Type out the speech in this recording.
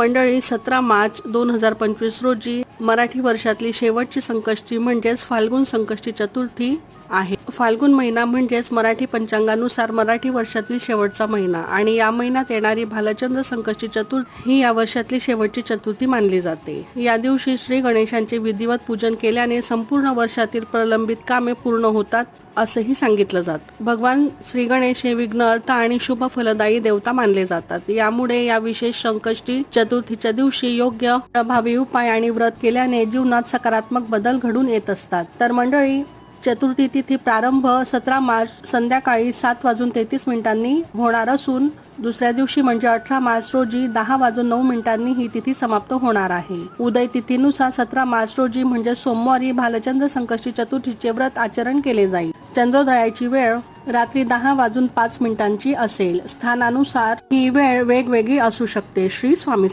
मंडळी सतरा मार्च दोन हजार पंचवीस रोजी मराठी वर्षातली शेवटची संकष्टी म्हणजेच फाल्गुन संकष्टी चतुर्थी आहे. फाल्गुन महिना म्हणजेच मराठी पंचांगानुसार मराठी वर्षातील शेवटचा महिना आणि या महिन्यात येणारी भालचंद्र संकष्टी चतुर्थी ही या वर्षातली शेवटची चतुर्थी मानली जाते. या दिवशी श्री गणेशांचे विधिवत पूजन केल्याने संपूर्ण वर्षातील प्रलंबित कामे पूर्ण होतात. असंही सांगितलं जात. भगवान श्री गणेश हे विघ्नहर्ता आणि शुभ फलदायी देवता मानले जातात. यामुळे या विशेष संकष्टी चतुर्थीच्या दिवशी योग्य प्रभावी उपाय आणि व्रत केल्याने जीवनात सकारात्मक बदल घडून येत असतात. तर मंडळी चतुर्थी तिथी प्रारंभ सतरा मार्च संध्याकाळी सात वाजून तेहतीस मिनिटांनी होणार असून दुसऱ्या दिवशी म्हणजे अठरा मार्च रोजी दहा वाजून नऊ मिनिटांनी ही तिथी समाप्त होणार आहे. उदय तिथीनुसार सतरा मार्च रोजी म्हणजे सोमवारी भालचंद्र संकष्टी चतुर्थीचे व्रत आचरण केले जाईल. चंद्रोदयाची वेळ रात्री दहा वाजून पाच मिनिटांची असेल. स्थानानुसार ही वेळ वेगवेगळी असू शकते. श्री स्वामी